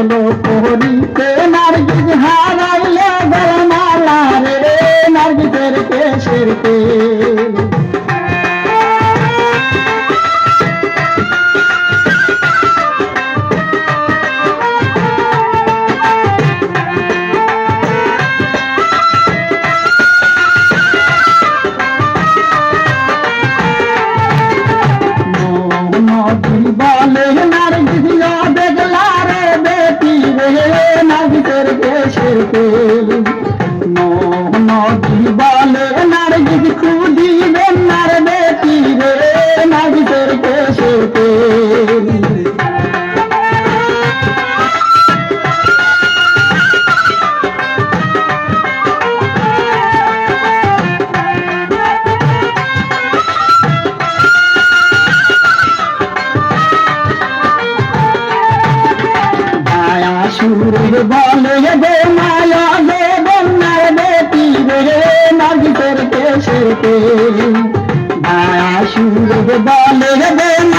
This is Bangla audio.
কোন পোহরিতে নার্গিস হারাইলে গরমালা রে নার্গিসের কেশের তেল Thank you. দিবেন নার বেটি রে নাবিদের পেশেতে সুর বলে গো মায়া গো সুরের বলে